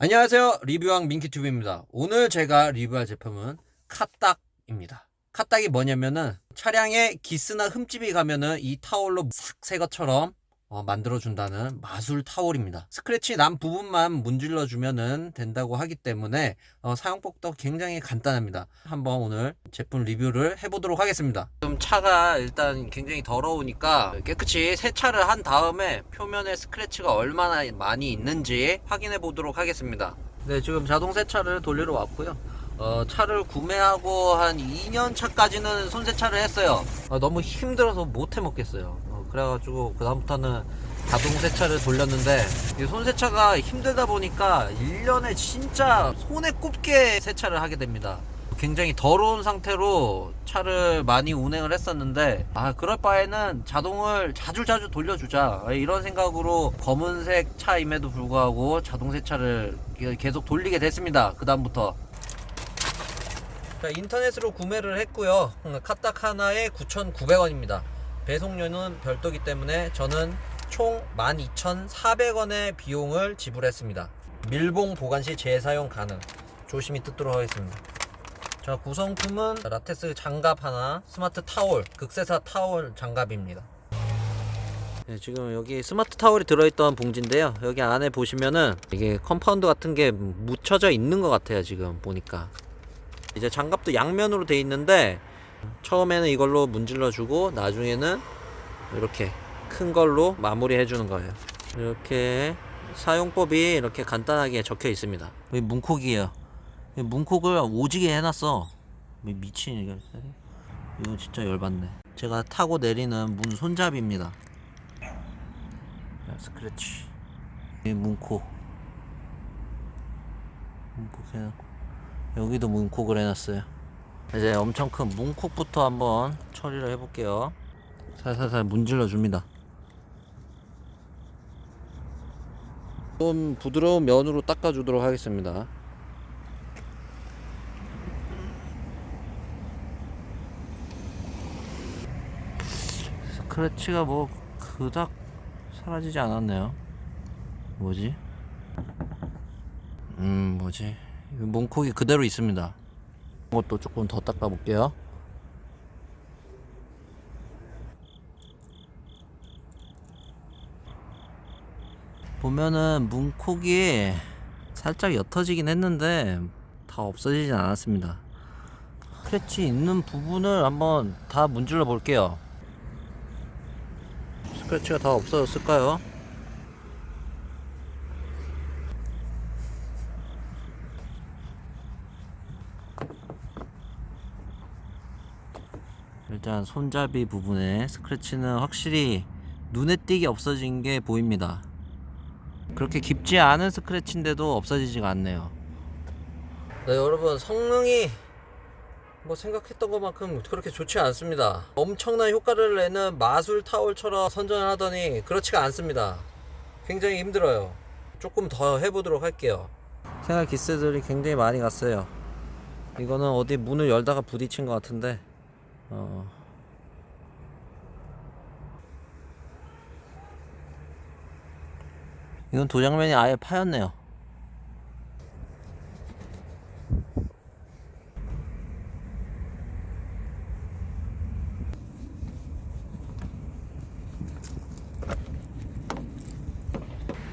안녕하세요. 리뷰왕 민키튜브입니다. 오늘 제가 리뷰할 제품은 카딱입니다. 카딱이 뭐냐면은 차량에 기스나 흠집이 가면은 이 타월로 싹새 것처럼 어, 만들어준다는 마술 타월입니다. 스크래치 난 부분만 문질러주면은 된다고 하기 때문에 어, 사용법도 굉장히 간단합니다. 한번 오늘 제품 리뷰를 해보도록 하겠습니다. 지금 차가 일단 굉장히 더러우니까 깨끗이 세차를 한 다음에 표면에 스크래치가 얼마나 많이 있는지 확인해 보도록 하겠습니다. 네, 지금 자동 세차를 돌리러 왔고요. 어, 차를 구매하고 한 2년 차까지는 손세차를 했어요. 어, 너무 힘들어서 못 해 먹겠어요. 어, 그래가지고 그다음부터는 자동 세차를 돌렸는데 이 손세차가 힘들다 보니까 1년에 진짜 손에 꼽게 세차를 하게 됩니다. 굉장히 더러운 상태로 차를 많이 운행을 했었는데 아 그럴 바에는 자동을 자주자주 돌려주자 이런 생각으로 검은색 차임에도 불구하고 자동 세차를 계속 돌리게 됐습니다 그 다음부터 자, 인터넷으로 구매를 했고요. 음, 카딱 하나에 9,900원입니다. 배송료는 별도기 때문에 저는 총 12,400원의 비용을 지불했습니다. 밀봉 보관 시 재사용 가능. 조심히 뜯도록 하겠습니다. 자, 구성품은 라테스 장갑 하나, 스마트 타월, 극세사 타월 장갑입니다. 네, 지금 여기 스마트 타월이 들어있던 봉지인데요. 여기 안에 보시면은 이게 컴파운드 같은 게 묻혀져 있는 것 같아요. 지금 보니까. 이제 장갑도 양면으로 돼 있는데 처음에는 이걸로 문질러 주고 나중에는 이렇게 큰 걸로 마무리해 주는 거예요. 이렇게 사용법이 이렇게 간단하게 적혀 있습니다. 여기 문콕이에요. 이 문콕을 오지게 해놨어. 미- 미친 이거. 이거 진짜 열받네. 제가 타고 내리는 문 손잡이입니다. 자, 스크래치. 이 문콕. 문콕 해놓고. 여기도 문콕을 해놨어요. 이제 엄청 큰 문콕부터 한번 처리를 해볼게요. 살살살 문질러 줍니다. 좀 부드러운 면으로 닦아주도록 하겠습니다. 스크래치가 뭐 그닥 사라지지 않았네요. 뭐지? 음, 뭐지? 이 문콕이 그대로 있습니다. 이것도 조금 더 닦아 볼게요. 보면은 문콕이 살짝 옅어지긴 했는데 다 없어지진 않았습니다. 스크래치 있는 부분을 한번 다 문질러 볼게요. 스크래치가 다 없어졌을까요? 일단 손잡이 부분에 스크래치는 확실히 눈에 띄게 없어진 게 보입니다. 그렇게 깊지 않은 스크래치인데도 없어지지가 않네요. 네, 여러분 성능이 뭐 생각했던 것만큼 그렇게 좋지 않습니다. 엄청난 효과를 내는 마술 타월처럼 선전을 하더니 그렇지가 않습니다. 굉장히 힘들어요. 조금 더 해보도록 할게요. 생활 기스들이 굉장히 많이 갔어요. 이거는 어디 문을 열다가 부딪힌 것 같은데 어. 이건 도장면이 아예 파였네요.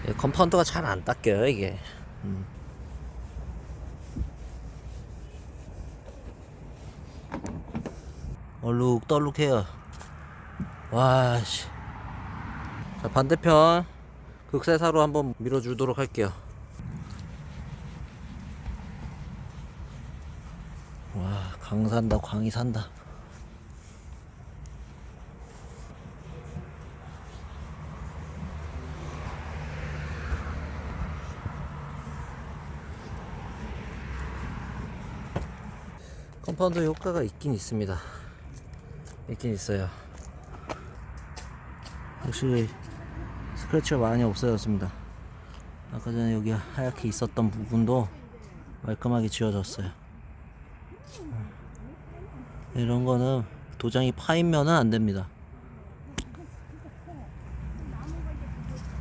이 컴파운드가 잘 안 닦여요 이게. 음. 얼룩덜룩해요. 와, 씨. 자, 반대편 극세사로 한번 밀어주도록 할게요. 와, 강 산다, 광이 산다. 컴파운드 효과가 있긴 있습니다. 있긴 있어요. 역시 스크래치가 많이 없어졌습니다. 아까 전에 여기 하얗게 있었던 부분도 말끔하게 지워졌어요. 이런 거는 도장이 파이면은 안 됩니다.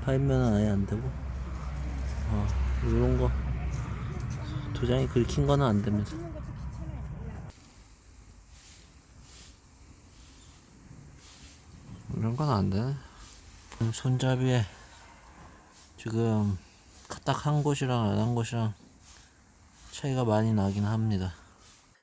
파이면은 아예 안 되고, 어, 이런 거 도장이 긁힌 거는 안 됩니다. 이런 건 안 되네. 음, 손잡이에 지금 딱 한 곳이랑 안 한 곳이랑 차이가 많이 나긴 합니다.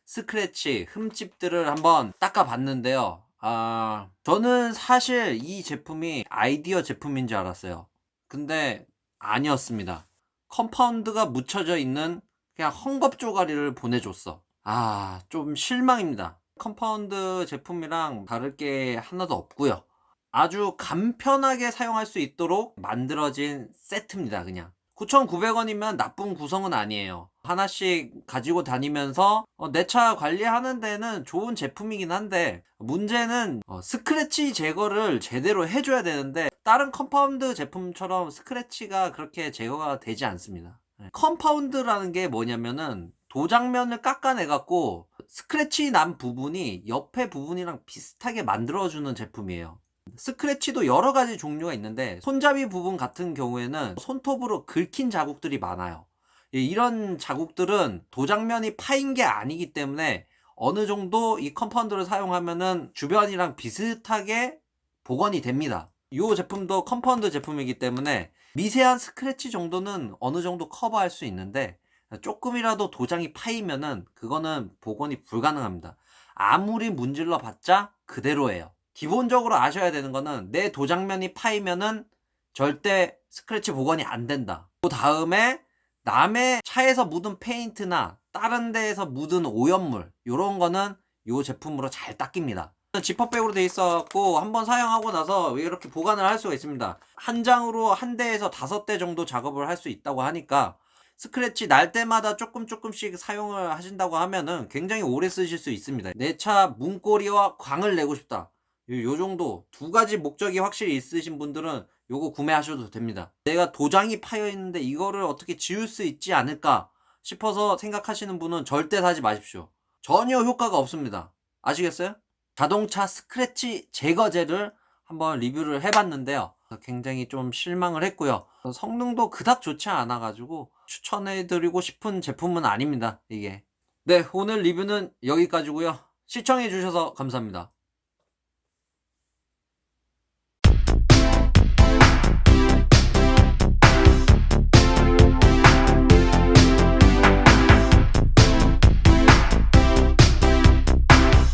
스크래치, 흠집들을 한번 닦아봤는데요. 아, 저는 사실 이 제품이 아이디어 제품인 줄 알았어요. 근데 아니었습니다. 컴파운드가 묻혀져 있는 그냥 헝겊 쪼가리를 보내줬어. 아, 좀 실망입니다. 컴파운드 제품이랑 다를 게 하나도 없고요. 아주 간편하게 사용할 수 있도록 만들어진 세트입니다, 그냥. 9,900원이면 나쁜 구성은 아니에요. 하나씩 가지고 다니면서 어, 내차 관리하는 데는 좋은 제품이긴 한데 문제는 어, 스크래치 제거를 제대로 해줘야 되는데 다른 컴파운드 제품처럼 스크래치가 그렇게 제거가 되지 않습니다. 네. 컴파운드라는 게 뭐냐면은 도장면을 깎아내갖고 스크래치 난 부분이 옆에 부분이랑 비슷하게 만들어주는 제품이에요. 스크래치도 여러 가지 종류가 있는데 손잡이 부분 같은 경우에는 손톱으로 긁힌 자국들이 많아요. 예, 이런 자국들은 도장면이 파인 게 아니기 때문에 어느 정도 이 컴파운드를 사용하면은 주변이랑 비슷하게 복원이 됩니다. 이 제품도 컴파운드 제품이기 때문에 미세한 스크래치 정도는 어느 정도 커버할 수 있는데 조금이라도 도장이 파이면은 그거는 복원이 불가능합니다. 아무리 문질러 봤자 그대로예요. 기본적으로 아셔야 되는 거는 내 도장면이 파이면은 절대 스크래치 복원이 안 된다. 그 다음에 남의 차에서 묻은 페인트나 다른 데에서 묻은 오염물 요런 거는 요 제품으로 잘 닦입니다. 지퍼백으로 돼 있어갖고 한번 사용하고 나서 이렇게 보관을 할 수가 있습니다. 한 장으로 한 대에서 다섯 대 정도 작업을 할 수 있다고 하니까 스크래치 날 때마다 조금 조금씩 사용을 하신다고 하면은 굉장히 오래 쓰실 수 있습니다. 내 차 문고리와 광을 내고 싶다. 요, 요 정도 두 가지 목적이 확실히 있으신 분들은 요거 구매하셔도 됩니다. 내가 도장이 파여 있는데 이거를 어떻게 지울 수 있지 않을까 싶어서 생각하시는 분은 절대 사지 마십시오. 전혀 효과가 없습니다. 아시겠어요? 자동차 스크래치 제거제를 한번 리뷰를 해봤는데요. 굉장히 좀 실망을 했고요. 성능도 그닥 좋지 않아가지고 추천해드리고 싶은 제품은 아닙니다. 이게. 네, 오늘 리뷰는 여기까지고요. 시청해주셔서 감사합니다.